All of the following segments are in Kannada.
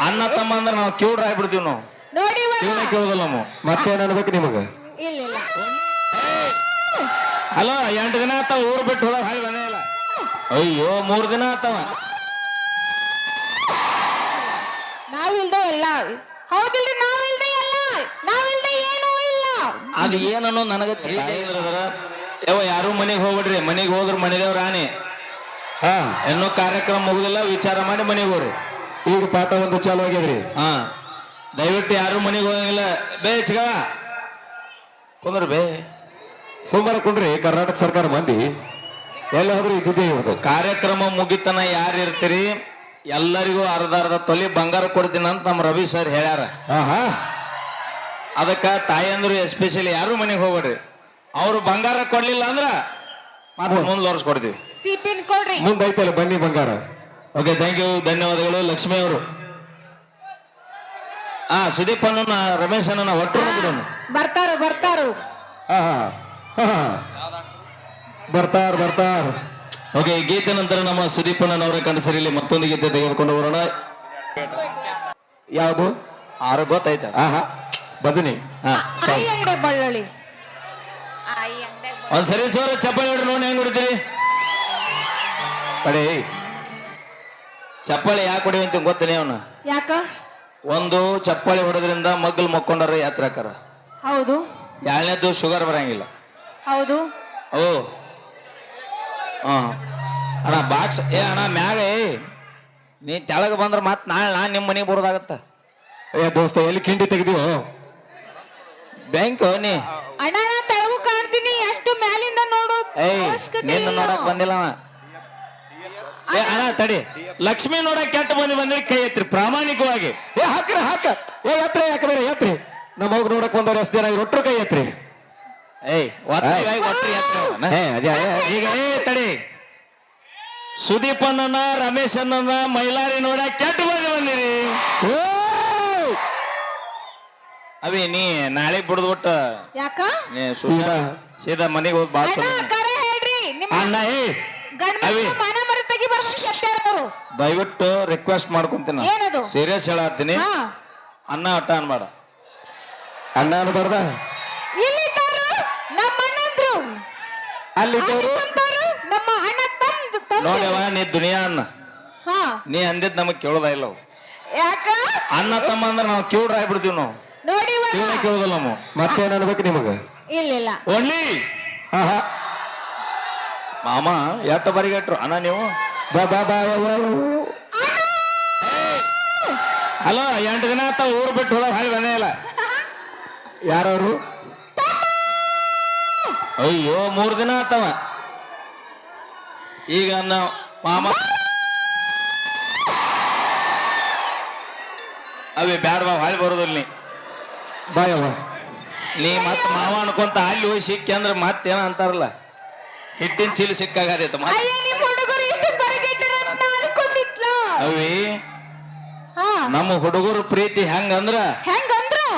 ಅಣ್ಣ ತಮ್ಮ ಅಂದ್ರೆ ನಾವು ಕಿವ್ಡ್ರ ಆಗ್ಬಿಡ್ತೀವಿ ನಾವು. ನೋಡಿ ಇವಾಗ. ಕಿವ್ಡ ಕೇಳೋದಿಲ್ಲ ನಾವು. ಮತ್ತೇನ್ ಅನ್ಬೇಕು ನಿಮಗ? ಇಲ್ಲ ಇಲ್ಲ. ಅಲೋ ಎಂಟು ದಿನ ಆತಾವ ಊರ್ ಬಿಟ್ಟು ಹೋದಾಗ ಹಾಗೆ ಮನೆ ಇಲ್ಲ ಅಯ್ಯೋ ಮೂರು ದಿನ ಆತವ. ನಾವಿಲ್ದೆ ಎಲ್ಲ. ಹೌದಿಲ್ರಿ ನಾವಿಲ್ದೆ ಎಲ್ಲ. ನಾವಿಲ್ದೆ ಏನೂ ಇಲ್ಲ. ಅದು ಏನನ್ನೋ ನನಗೆ ತಿಳಿದ್ರ ಯಾವ ಯಾರು ಮನೆಗೆ ಹೋಗ್ಬಿಡ್ರಿ. ಮನೆಗೆ ಹೋದ್ರ ಮನೆದೇವ್ರ ಆನೆ ಹಾ. ಇನ್ನೂ ಕಾರ್ಯಕ್ರಮ ಮುಗುದಿಲ್ಲ ವಿಚಾರ ಮಾಡಿ ಮನೆಗೆ ಹೋಗ್ರಿ. ಈಗ ಪಾಠ ಒಂದು ಚಾಲು ಆಗ್ಯದ್ರಿ. ಹಾ. ದಯವಿಟ್ಟು ಯಾರು ಮನೆಗೆ ಹೋಗಂಗಿಲ್ಲ. ಬೇ ಚಿಗ ಕುಂದ್ರ ಬೇ. ಸೋಮವಾರ ಕುಂಡ್ರಿ ಕರ್ನಾಟಕ ಸರ್ಕಾರ ಮಂದಿ. ಎಲ್ಲಾದ್ರೂ ಹೋದ್ರೂ ಇದ್ದಿದ್ದೇ ಇರೋದು. ಕಾರ್ಯಕ್ರಮ ಮುಗಿತನ ಯಾರು ಇರ್ತೀರಿ? ಎಲ್ಲರಿಗೂ ಅರ್ಧ ಅರ್ಧ ತೊಲಿ ಬಂಗಾರ ಕೊಡ್ತೀನಿ ಅಂತ ನಮ್ಮ ರವಿ ಸರ್ ಹೇಳ್ಯಾರ. ಆಹಾ. ಅದಕ್ಕೆ ಅದಕ್ಕ ತಾಯಂದ್ರು ಎಸ್ಪೆಷಲಿ ಯಾರು ಮನೆಗೆ ಹೋಗ್ಬೇಡ್ರಿ. ಅವ್ರು ಬಂಗಾರ ಕೊಡ್ಲಿಲ್ಲ ಅಂದ್ರ ಮತ್ತೆ ಮುಂದುವರ್ಸ್ಕೊಡ್ತೀವಿ ಸಿಪಿನ್ ಕೊಡ್ರಿ. ಮುಂದೈತಲ್ಲ ಬನ್ನಿ ಬಂಗಾರ. ಓಕೆ ಥ್ಯಾಂಕ್ ಯು ಧನ್ಯವಾದಗಳು. ಲಕ್ಷ್ಮಿ ಅವರು. ಆ ಸುದೀಪ್ ಅನ್ನ ರಮೇಶ್ ಅನ್ನ ಒಟ್ಟು ಬಿಡೋನು ಬರ್ತಾರು ಬರ್ತಾರು. ಹಾ ಹಾ ಹಾ ಬರ್ತಾರ ಬರ್ತಾರ. ಓಕೆ ಈ ಗೀತೆ ನಂತರ ನಮ್ಮ ಸುದೀಪ್ ಅಣ್ಣನವರ ಕಂಡಸರಿಯಲ್ಲಿ ಮತ್ತೊಂದು ಗೀತೆ ತೆಗೆದುಕೊಂಡು ಬರೋಣ ಯಾವುದು? ಆರು ಗೊತ್ತಾಯ್ತ. ಆಹಾ ಭಜನಿ. ಬಳ್ಳೊಳ್ಳಿ. ಐ ಅಂಗಡಿ ಸರಿ ಜೋರ ಚಪ್ಪಾಳೆ ನೋಡಿ ಹೆಂಗ್ ಹೊಡಿತೀರಿ. ತಡೆ ಚಪ್ಪಾಳಿ ಯಾಕೆ ಹೊಡಿವಂತ ಗೊತ್ತೇನೆ ಅವನ ಯಾಕ? ಒಂದು ಚಪ್ಪಾಳಿ ಹೊಡೆದ್ರಿಂದ ಮಗ್ಗಲ್ ಮಕ್ಕೊಂಡಾರ ಯಾತ್ರಾಕರ. ಹೌದು. ಎರಡನೇದು ಶುಗರ್ ಬರಂಗಿಲ್ಲ. ಹೌದು. ಓ. ಹಾ. ಅಣ್ಣ ಬಾಕ್ಸ್ ಏ ಅಣ್ಣ ಮ್ಯಾಗ ಏ. ನೀ ತೆಳಗ ಬಂದ್ರೆ ಮತ್ತೆ ನಾಳೆ ನಾನ್ ನಿಮ್ಮ ಮನೆಗೆ ಬರೋದಾಗತ್ತ. ಏ ದೋಸ್ತ ಎಲ್ಲಿ ಕಿಂಡಿ ತೆಗ್ದೀವೋ ಬ್ಯಾಂಕ್ ನೀ. ಅಣ್ಣ ನಾ ತೆಳಗು ಕಾಣ್ತೀನಿ. ಅಷ್ಟು ಮ್ಯಾಲಿಂದ ನೋಡು. ಏಯ್ ಅವಶ್ಯಕತೆ ನಿನ್ನ ಇಲ್ಲ. ನೋಡಕ್ ಬಂದಿಲ್ಲ ಅವ ಏ ಅಣ್ಣ ತಡಿ. ಲಕ್ಷ್ಮಿ ನೋಡಕ್ ಕೆಟ್ಟ ಬಂದಿ ಬಂದ್ರೆ ಕೈ ಎತ್ರಿ ಪ್ರಾಮಾಣಿಕವಾಗಿ. ಏ ಹಾಕ್ರಿ ಹಾಕ. ಏ ಎತ್ರಿ ಯಾಕಂದ್ರೆ ಎತ್ರಿ. ನಮ್ಮ ಹೋಗಿ ನೋಡಕ್ ಬಂದವ್ರು ಎಷ್ಟು ಜನ ರೊಟ್ಟರು ಕೈ ಎತ್ರಿ. ಏಯ್ ಎತ್ರಿ. ಏ ಅದೇ ಈಗ ಏ ತಡಿ. ಸುದೀಪ್ ಅಣ್ಣನ ರಮೇಶ್ ಅಣ್ಣನ ಮೈಲಾರಿ ನೋಡ ಕೆಟ್ಟ ಮಂದಿ ಬಂದಿರಿ. ಅವಿ ನೀ ನಾಳೆ ಬಿಡ್ದ್ಬಿಟ್ಟು ಯಾಕ? ನೀ ಸುಮ್ನೆ ಸೀದಾ. ಸೀದಾ ಮನೆಗೆ ಹೋಗಿ ಬಾಸ್ ಅಣ್ಣ ಏ ಅವಿ. ದಯವಿಟ್ಟು ರಿಕ್ವೆಸ್ಟ್ ಮಾಡ್ಕೊಂತೀನಿ ಏನದು? ಸೀರಿಯಸ್ ಹೇಳತ್ತೀನಿ. ಹಾ. ಅನ್ನ ಅಟ್ಟ ಅನ್ಬೇಡ. ಅಣ್ಣ ಅನ್ಬಾರ್ದ? ಇಲ್ಲಿದ್ದಾರು ನಮ್ಮ ಅಣ್ಣಂದ್ರು. ಅಲ್ಲಿ ತಮ್ಮ ನೀ ದುನಿಯಾ ಅನ್ನ ಹಾ. ನೀ ಅಂದಿದ್ ನಮಗ್ ಕೇಳೋದ ಇಲ್ಲ ಯಾಕ? ಅನ್ನ ತಮ್ಮ ಅಂದ್ರೆ ನಾವು ಕಿವ್ಡ್ರ ಆಗ್ಬಿಡ್ತೀವಿ ನಾವು. ಕೇಳೋದಿಲ್ಲ ನಾವು. ಮತ್ತೇನ್ ಅನ್ಬೇಕು ನಿಮಗ? ಇಲ್ಲ ಇಲ್ಲ. ಓನ್ಲಿ ಹಾ ಹಾ ಮಾಮ ಎಟ್ಟ ಬರಿಗಟ್ರು? ಅಣ್ಣ ನೀವು. ಹಲೋ! ಎಂಟು ದಿನ ಆತ ಊರು ಬಿಟ್ಟು ಹೋದ ಹಾಗೆ ಬಂದೇ ಇಲ್ಲ ಯಾರವರು? ಅಯ್ಯೋ ಮೂರ್ ದಿನ ಆತವ. ಈಗ ನಾವು ಮಾಮ. ಅವೇ ಬ್ಯಾಡ ಬಾ ಹಾಳಿ ಬರೋದಿಲ್ಲ ನೀ. ಬಾಯವ್ವ ನೀ ಮತ್ತೆ ಮಾವ ಅನ್ಕೊಂತ ಅಲ್ಲಿ ಹೋಗಿ ಸಿಕ್ಕಿ ಅಂದ್ರೆ ಮತ್ತೇನ ಅಂತಾರಲ್ಲ? ಹಿಟ್ಟಿನ ಚೀಲ ಸಿಕ್ಕಾಗದೈತ ಮತ್ ಅಯ್ಯ ನಿಮ್ ಹುಡುಗರು ಇಷ್ಟು ಬರಗೆಟ್ಟರ ಅಂತ ಅನ್ಕೊಂಡಿದ್ಲ ಅವಿ ಹಾ. ನಮ್ಮ ಹುಡುಗರು ಪ್ರೀತಿ ಹೆಂಗಂದ್ರ ಹೆಂಗಂದ್ರು?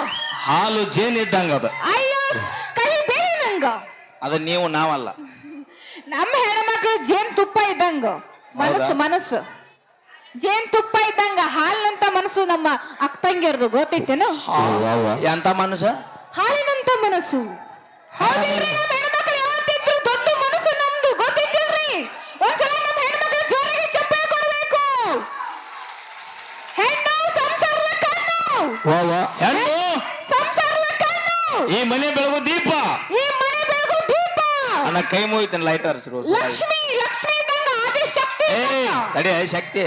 ಹಾಲು ಜೇನ್ ಇದ್ದಂಗ ಅದ. ಅಯ್ಯೋ ಕಹಿ ಬೇರೆ ನಂಗ. ಅದ ನೀವು ನಾವಲ್ಲ. ನಮ್ಮ ಹೆಣ್ಮಕ್ಳು ಜೇನ್ ತುಪ್ಪ ಇದ್ದಂಗ. ಮನಸ್ಸು ಮನಸ್ಸು. ಜೇನ್ ತುಪ್ಪ ಇದ್ದಂಗ ಹಾಲಿನಂತ ಮನಸ್ಸು ನಮ್ಮ ಅಕ್ಕಂಗಿರ್ದು ಗೊತ್ತೈತೇನು. ಎಂತ ಮನುಷ್ಯ ಹಾಲಿನಂತ ಮನಸ್ಸು. ಹೌದಿಲ್ರಿ ನಮ್ಮ ಹೆಣ್ಮಕ್ಳು ಯಾವತ್ತಿದ್ರು ದೊಡ್ಡ ಮನಸ್ಸು ನಮ್ದು ಗೊತ್ತೈತಿಲ್ರಿ ಒಂದ್ಸಲ ನಮ್ಮ ಹೆಣ್ಮಕ್ಳು ಜೋರಾಗಿ ಚಪ್ಪಾಳೆ ಕೊಡ್ಬೇಕು ಹೆಣ್ಣು ಸಂಸಾರದ ಕಣ್ಣು ವಾ ವಾ ಹೆಣ್ಣು ಸಂಸಾರದ ಕಣ್ಣು. ಈ ಮನೆ ಬೆಳಗು ದೀಪ. ಈ ಮನೆ ಬೆಳಗು ದೀಪ. ಅನ್ನ ಕೈ ಮುಗಿತೇನೆ ಲೈಟ್ ಹರಿಸಿರು ಲಕ್ಷ್ಮಿ ಲಕ್ಷ್ಮಿ ಇದ್ದಂಗ ಆದಿಶಕ್ತಿ ಏ ಇದ್ದಂಗ. ತಡಿ ಶಕ್ತಿ.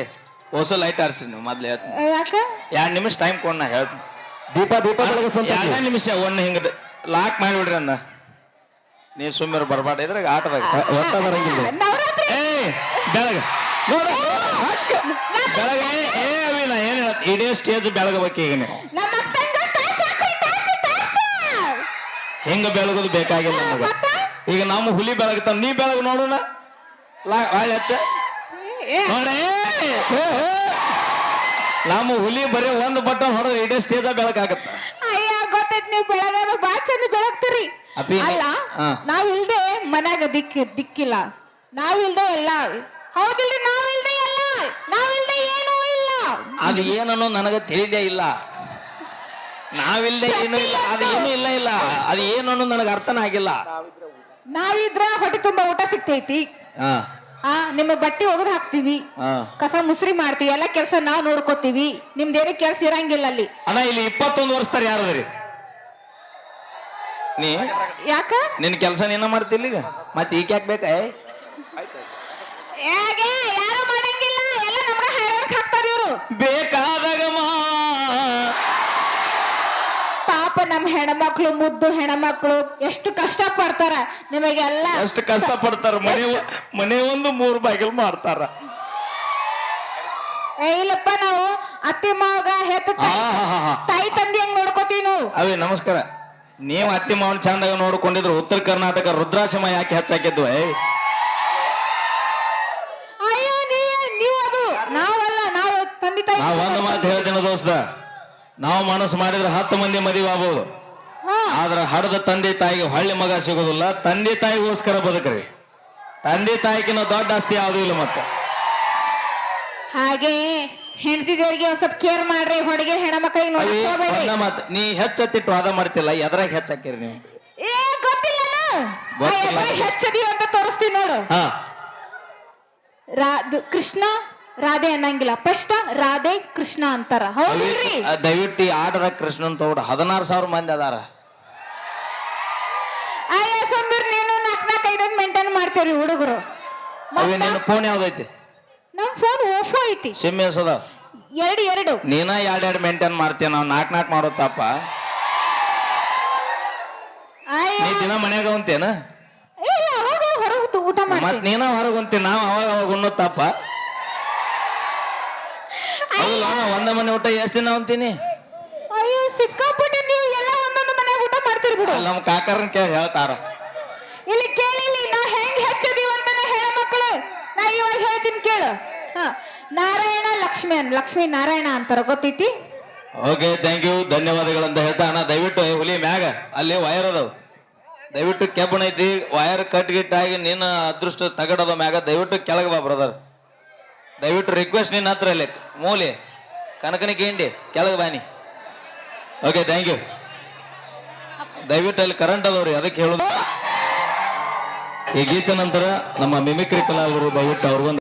ಹೊಸ ಲೈಟ್ ಹರಿಸಿ ನೀವು ಮೊದ್ಲು ಹೇಳ್ತೀನಿ. ಯಾಕ? ಎರಡ್ ನಿಮಿಷ ಟೈಮ್ ಕೊಡೋಣ ಹೇಳ್ತೀನಿ. ದೀಪ ದೀಪ ಬೆಳಗ್ಗೆ ಸಂತ ಎರಡೇ ನಿಮಿಷ ಒಂದು ಹಿಂಗ ಲಾಕ್ ಮಾಡಿಬಿಡ್ರಿ ಅನ್ನ ನೀ ಸುಮ್ಮನೆ ಬರಬಾರ್ದು. ಇದ್ರಾಗ ಆಟದಾಗ. ಒಟ್ಟ ಬರಂಗಿಲ್ಲ. ನವರಾತ್ರಿ. ಏ ಬೆಳಗ. ನೋಡ ಬೆಳಗ ಏ ಅವಿ ನಾ ಏನ್ ಹೇಳತ್ ಇಡೀ ಸ್ಟೇಜ್ ಬೆಳಗಬೇಕು ಈಗ ನೀವು ನಮ್ಮ ಅಕ್ಕಂಗ ಹಿಂಗ ಬೆಳಗೋದು ಬೇಕಾಗಿಲ್ಲ ನಮಗ? ಈಗ ನಮ್ಮ ಹುಲಿ ಬೆಳಗ್ತಾನ ನೀ ಬೆಳಗ್ ನೋಡೋಣ ಲಾ ಒಳ್ಳೆ ಹಚ್ಚ. ಏ, ನೋಡೇ ನಮ್ಮ ಹುಲಿ ಬರೀ ಒಂದು ಬಟನ್ ಹೊಡೆದ್ರೆ ಇಡೀ ಸ್ಟೇಜ ಬೆಳಕಾಗತ್ತ. ಅಯ್ಯ ಗೊತ್ತೈತ್ ನೀವು ಬೆಳಗಾದ ಬಾ ಚಂದ ಬೆಳಗ್ತೀರಿ. ಅಪ್ಪಿ, ಅಲ್ಲ ಹಾ. ಇಲ್ದೆ ಮನ್ಯಾಗ ದಿಕ್ಕ ದಿಕ್ಕಿಲ್ಲ. ಇಲ್ದೆ ಎಲ್ಲ ಹೌದಿಲ್ರಿ ನಾವಿಲ್ದೆ ಎಲ್ಲ ನಾವಿಲ್ದೆ ಏನೂ ಇಲ್ಲ. ಅದು ಏನನ್ನೋ ನನಗೆ ತಿಳಿದೇ ಇಲ್ಲ. ನಾವಿಲ್ಲದೆ ಏನು ಇಲ್ಲ ಅದು ಏನು ಇಲ್ಲ ಇಲ್ಲ. ಅದು ಏನನ್ನು ನನಗೆ ಅರ್ಥನ ಆಗಿಲ್ಲ. ನಾವಿದ್ರ ಹೊಟ್ಟೆ ತುಂಬಾ ಊಟ ಸಿಗ್ತೈತಿ. ಹಾ. ಆ ನಿಮ್ಮ ಬಟ್ಟೆ ಒಗದ್ ಹಾಕ್ತಿವಿ. ಹಾ. ಕಸ ಮುಸ್ರಿ ಮಾಡ್ತೀವಿ ಎಲ್ಲ ಕೆಲಸ ನಾವ್ ನೋಡ್ಕೋತೀವಿ. ನಿಮ್ದೇನು ಕೆಲಸ ಇರಂಗಿಲ್ಲ ಅಲ್ಲಿ. ಅಣ್ಣ ಇಲ್ಲಿ ಇಪ್ಪತ್ತೊಂದು ವರ್ಷದಾರ ಯಾರದ್ರಿ ನೀ? ಯಾಕ? ನಿನ್ನ ಕೆಲಸ ನೀನ ಮಾಡ್ತಿಲ್ಲ ಈಗ? ಮತ್ತೆ ಈಗ ಯಾಕೆ ಬೇಕಾ ಏ? ಯಾಕೆ ಯಾರು ಮಾಡಂಗಿಲ್ಲ? ಎಲ್ಲ ನಮ್ಗೆ ಹಾಕ್ತಾರೆ ಇವರು. ಬೇಕಾದಾಗ ಪಾಪ ನಮ್ ಹೆಣ್ಮಕ್ಳು ಮುದ್ದು ಹೆಣ್ಮಕ್ಳು ಎಷ್ಟು ಕಷ್ಟ ಪಡ್ತಾರ. ನಿಮಗೆಲ್ಲ ಎಷ್ಟು ಕಷ್ಟ ಪಡ್ತಾರ. ಮನೆ ಮನೆ ಒಂದು ಮೂರು ಬಾಗಿಲು ಮಾಡ್ತಾರ. ಏ, ಇಲ್ಲಪ್ಪ ನಾವು ಅತ್ತೆ ಮಾವಗ ಹೆತ್ತ ತಾಯಿ- ತಂದಿ ತಾಯಿ ತಂದೆ ಹೆಂಗ್ ನೋಡ್ಕೋತೀವಿ ನಾವು? ಅವೇ ನಮಸ್ಕಾರ. ನೀವು ಅತ್ತಿ ಮಾವನ್ ಚಂದಾಗ ನೋಡ್ಕೊಂಡಿದ್ರು ಉತ್ತರ ಕರ್ನಾಟಕ ರುದ್ರಾಶ್ರಮ ಯಾಕೆ ಹೆಚ್ಚಾಕಿದ್ವು ಏ ಅಯ್ಯೋ ನೀವೇ ನೀವು ಅದು ನಾವಲ್ಲ ನಾವು ನಾವ್ ಒಂದು ಮಾತು ಹೇಳ್ತೀನಿ ದೋಸ್ತ. ನಾವು ಮನಸ್ಸು ಮಾಡಿದ್ರೆ ಹತ್ತು ಮಂದಿ ಮದುವೆ ಆಗ್ಬೋದು. ಆದ್ರೆ ಹಡದ ತಂದೆ ತಾಯಿಗೆ ಹಳ್ಳಿ ಮಗ ಸಿಗೋದಿಲ್ಲ. ತಂದೆ ತಾಯಿಗೋಸ್ಕರ ಬದುಕ್ರಿ. ತಂದೆ ತಾಯಿಗಿನ ದೊಡ್ಡ ಆಸ್ತಿ ಯಾವುದೂ ಇಲ್ಲ ಮತ್ತೆ. ಹಾಗೆ ಹೆಂಡತಿದೇವರಿಗೆ ಒಂದ್ ಸ್ವಲ್ಪ ಕೇರ್ ಮಾಡ್ರಿ ಹುಡುಗಿ ಹೆಣ ಮಕ್ಕಳಿಗೆ ಒಂದ ಮಾತು. ನೀ ಹೆಚ್ಚತ್ತಿಟ್ಟು ವಾದ ಮಾಡ್ತಿಲ್ಲ ಎದ್ರಾಗ ಹೆಚ್ಚಾಕಿರಿ ನೀವು? ಏ ಗೊತ್ತಿಲ್ಲ. ಗೊತ್ತಿಲ್ಲ. ಹೆಚ್ಚದೀವಿ ಅಂತ ತೋರಿಸ್ತೀನಿ ನೋಡು. ಹಾ. ರಾ- ದು- ಕೃಷ್ಣ ರಾಧೆ ಅನ್ನಂಗಿಲ್ಲ. ಫಸ್ಟ್ ರಾಧೆ ಕೃಷ್ಣ ಅಂತಾರ. ಹೌದ್ರಿ? ಆ, ದಯವಿಟ್ಟು ಆಡ್ರ ಕೃಷ್ಣ ಕೃಷ್ಣನ್ ತಗೊಂಡು ಹದಿನಾರು ಸಾವಿರ ಮಂದಿ ಅದಾರ. ಅಯ್ಯ ಸಂಬೀರ್ ನೀನು ನಾಲ್ಕು ನಾಲ್ಕು ಐದೈದು ಮೇಂಟೈನ್ ಮಾಡ್ತೀರಿ ಹುಡುಗರು. ಅವೆ ನಿನ್ನ ಫೋನ್ ಯಾವ್ದೈತಿ? ನಮ್ ಫೋನ್ ಓಫೋ ಐತಿ. ಸಿಮ್ ಎಸದ ಎರಡು ಎರಡು. ನೀನ ಎರಡು ಮೇಂಟೈನ್ ಮಾಡ್ತೀಯ ನಾವು ನಾಲ್ಕು ನಾಲ್ಕು ಮಾಡೋತಪ್ಪ ನೀ ದಿನ ಮನ್ಯಾಗ ಉಂತೇನ ಇಲ್ಲ ಅವಾಗ ಹೊರಗೆ ಊಟ ಮತ್ ಮತ್ತೆ ನೀನ ಹೊರಗೆ ಉಂತೀನಿ ನಾವು ಅವಾಗ ಅವಾಗ ಉಣ್ಣೋ ತಪ್ಪ. ಹೌದಲ್ಲ ಒಂದ ಮನೆ ಊಟ ಎಷ್ಟು ದಿನ ಅಂತೀನಿ? ಅಯ್ಯೋ ಸಿಕ್ಕಾಪಟ್ಟೆ ನೀವು ಎಲ್ಲ ಒಂದೊಂದು ಮನೆ ಊಟ ಮಾಡ್ತೀರಿ ಬಿಡು. ನಮ್ಮ ಕಾಕರನ್ ಕೇಳಿ ಹೇಳ್ತಾರ. ಇಲ್ಲಿ ಕೇಳಿ ನಾ ಹೆಂಗ್ ಹೆಚ್ಚದೀವಿ ಅಂತ ಮಕ್ಕಳು? ನಾ ಇವಾಗ ಹೇಳ್ತೀನಿ ಕೇಳು. ಹಾ ನಾರಾಯಣ ಲಕ್ಷ್ಮಿ ಅನ್ ಲಕ್ಷ್ಮೀ ನಾರಾಯಣ ಅಂತಾರ ಗೊತ್ತೈತಿ? ಓಕೆ ಥ್ಯಾಂಕ್ ಯು ಧನ್ಯವಾದಗಳಂತ ಹೇಳ್ತಾ ಅಣ್ಣ ದಯವಿಟ್ಟು ಹುಲಿ ಮ್ಯಾಗ ಅಲ್ಲಿ ವೈರ್ ಅದಾವ. ದಯವಿಟ್ಟು ಕೆಬ್ಬಣ ಐತಿ ವೈರ್ ಕಟ್ ಗಿಟ್ ಆಗಿ ನಿನ್ನ ಅದೃಷ್ಟ ತಗಡದ ಮ್ಯಾಗ ದಯವಿಟ್ಟು ಕೆಳಗೆ ಬಾ ಬ್ರದರ್ ದಯವಿಟ್ಟು ರಿಕ್ವೆಸ್ಟ್ ನಿನ್ನ ಹತ್ರ ಅಲ್ಲಿ. ಮೂಲಿ ಕನಕನಿಗೆ ಗೇಂಡಿ ಕೆಳಗೆ ಬಾನಿ ಓಕೆ ಥ್ಯಾಂಕ್ ಯು ದಯವಿಟ್ಟು ಅಲ್ಲಿ ಕರೆಂಟ್ ಅದಾವ್ರಿ, ಅದಕ್ಕೆ ಹೇಳೋದು ಈ ಗೀತೆ ನಂತರ ನಮ್ಮ ಮಿಮಿಕ್ರಿ ಕಲಾವಿದರು ದಯವಿಟ್ಟು ಅವ್ರಿಗೊಂದು